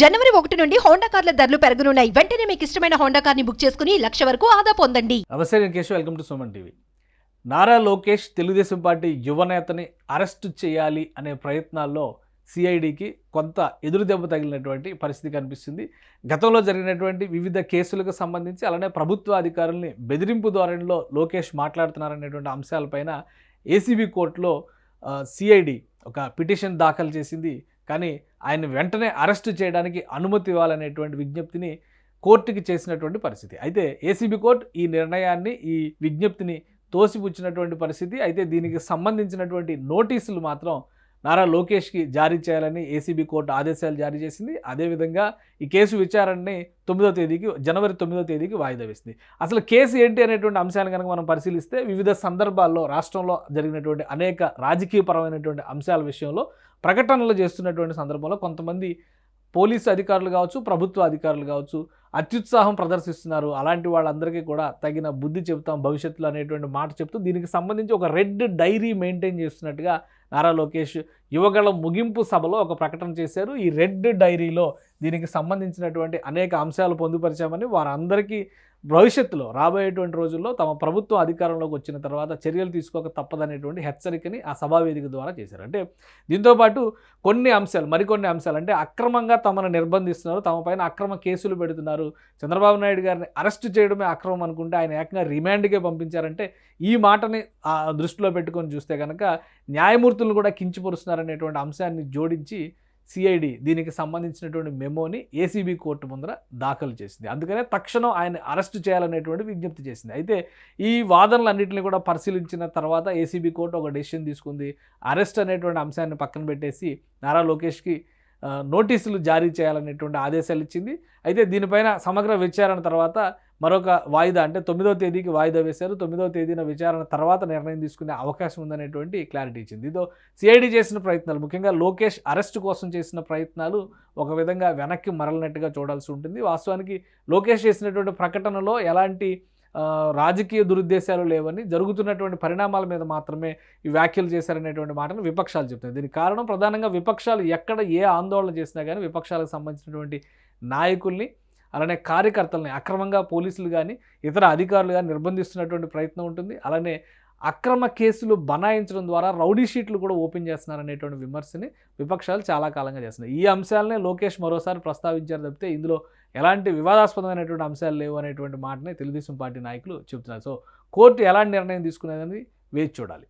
జనవరి ఒకటి నుండి హోండా కార్ల ధరలు పెరగనున్నాయి. వెంటనే మీకు ఇష్టమైన హోండా కార్ని బుక్ చేసుకుని లక్ష వరకు ఆదా పొందండి. నమస్తే నేను welcome to Suman TV. Nara Lokesh Telugu Desam party యువనేతని arrest చేయాలి అనే ప్రయత్నాల్లో సిఐడికి కొంత ఎదురు దెబ్బ తగిలినటువంటి పరిస్థితి కనిపిస్తుంది. గతంలో జరిగినటువంటి వివిధ కేసులకు సంబంధించి అలానే ప్రభుత్వ అధికారుల్ని బెదిరింపు ధోరణిలో లోకేష్ మాట్లాడుతున్నారనేటువంటి అంశాలపైన ఏసీబీ కోర్టులో సిఐడి ఒక పిటిషన్ దాఖలు చేసింది. కానీ ఆయన వెంటనే అరెస్ట్ చేయడానికి అనుమతి ఇవ్వాలనేటువంటి విజ్ఞప్తిని కోర్టుకి చేసినటువంటి పరిస్థితి. అయితే ఏసీబీ కోర్టు ఈ నిర్ణయాన్ని ఈ విజ్ఞప్తిని తోసిపుచ్చినటువంటి పరిస్థితి. అయితే దీనికి సంబంధించినటువంటి నోటీసులు మాత్రం నారా లోకేష్కి జారీ చేయాలని ఏసీబీ కోర్టు ఆదేశాలు జారీ చేసింది. అదేవిధంగా ఈ కేసు విచారణని తొమ్మిదో తేదీకి జనవరి తొమ్మిదో తేదీకి వాయిదా వేసింది. అసలు కేసు ఏంటి అనేటువంటి అంశాన్ని కనుక మనం పరిశీలిస్తే వివిధ సందర్భాల్లో రాష్ట్రంలో జరిగినటువంటి అనేక రాజకీయపరమైనటువంటి అంశాల విషయంలో ప్రకటనలు చేస్తున్నటువంటి సందర్భంలో కొంతమంది పోలీసు అధికారులు కావచ్చు ప్రభుత్వ అధికారులు కావచ్చు అత్యుత్సాహం ప్రదర్శిస్తున్నారు. అలాంటి వాళ్ళందరికీ కూడా తగిన బుద్ధి చెబుతాం భవిష్యత్తులో అనేటువంటి మాట చెప్తూ దీనికి సంబంధించి ఒక రెడ్ డైరీ మెయింటైన్ చేస్తున్నట్టుగా నారా లోకేష్ యువగళ ముగింపు సభలో ఒక ప్రకటన చేశారు. ఈ రెడ్ డైరీలో దీనికి సంబంధించినటువంటి అనేక అంశాలు పొందుపరిచామని వారందరికీ భవిష్యత్తులో రాబోయేటువంటి రోజుల్లో తమ ప్రభుత్వం అధికారంలోకి వచ్చిన తర్వాత చర్యలు తీసుకోక తప్పదనేటువంటి హెచ్చరికని ఆ సభా వేదిక ద్వారా చేశారు. అంటే దీంతోపాటు కొన్ని అంశాలు మరికొన్ని అంశాలు. అంటే అక్రమంగా తమను నిర్బంధిస్తున్నారు తమ పైన అక్రమ కేసులు పెడుతున్నారు. చంద్రబాబు నాయుడు గారిని అరెస్ట్ చేయడమే అక్రమం అనుకుంటే ఆయన ఏకంగా రిమాండ్కే పంపించారంటే ఈ మాటని ఆ దృష్టిలో పెట్టుకొని చూస్తే కనుక న్యాయమూర్తులను కూడా కించిపరుస్తున్నారనేటువంటి అంశాన్ని జోడించి సిఐడి దీనికి సంబంధించినటువంటి మెమోని ఏసీబీ కోర్టు ముందర దాఖలు చేసింది. అందుకనే తక్షణం ఆయన అరెస్ట్ చేయాలనేటువంటి విజ్ఞప్తి చేసింది. అయితే ఈ వాదనలన్నింటినీ కూడా పరిశీలించిన తర్వాత ఏసీబీ కోర్టు ఒక డెసిషన్ తీసుకుంది. అరెస్ట్ అనేటువంటి అంశాన్ని పక్కన పెట్టేసి నారా లోకేష్కి నోటీసులు జారీ చేయాలనేటువంటి ఆదేశాలు ఇచ్చింది. అయితే దీనిపైన సమగ్ర విచారణ తర్వాత మరొక వాయిదా అంటే తొమ్మిదో తేదీకి వాయిదా వేశారు. తొమ్మిదవ తేదీన విచారణ తర్వాత నిర్ణయం తీసుకునే అవకాశం ఉందనేటువంటి క్లారిటీ ఇచ్చింది. ఇదో సిఐడి చేసిన ప్రయత్నాలు ముఖ్యంగా లోకేష్ అరెస్ట్ కోసం చేసిన ప్రయత్నాలు ఒక విధంగా వెనక్కి మరలినట్టుగా చూడాల్సి ఉంటుంది. వాస్తవానికి లోకేష్ చేసినటువంటి ప్రకటనలో ఎలాంటి రాజకీయ దురుద్దేశాలు లేవని జరుగుతున్నటువంటి పరిణామాల మీద మాత్రమే ఈ వ్యాఖ్యలు చేశారనేటువంటి మాటను విపక్షాలు చెప్తాయి. దీనికి కారణం ప్రధానంగా విపక్షాలు ఎక్కడ ఏ ఆందోళన చేసినా కానీ విపక్షాలకు సంబంధించినటువంటి నాయకుల్ని అలానే కార్యకర్తల్ని అక్రమంగా పోలీసులు కానీ ఇతర అధికారులు కానీ నిర్బంధిస్తున్నటువంటి ప్రయత్నం ఉంటుంది. అలానే అక్రమ కేసులు బనాయించడం ద్వారా రౌడీ షీట్లు కూడా ఓపెన్ చేస్తున్నారనేటువంటి విమర్శని విపక్షాలు చాలా కాలంగా చేస్తున్నాయి. ఈ అంశాలనే లోకేష్ మరోసారి ప్రస్తావించారు తప్పితే ఇందులో ఎలాంటి వివాదాస్పదమైనటువంటి అంశాలు లేవు అనేటువంటి మాటని తెలుగుదేశం పార్టీ నాయకులు చెబుతున్నారు. సో కోర్టు ఎలాంటి నిర్ణయం తీసుకునేదని వేచి చూడాలి.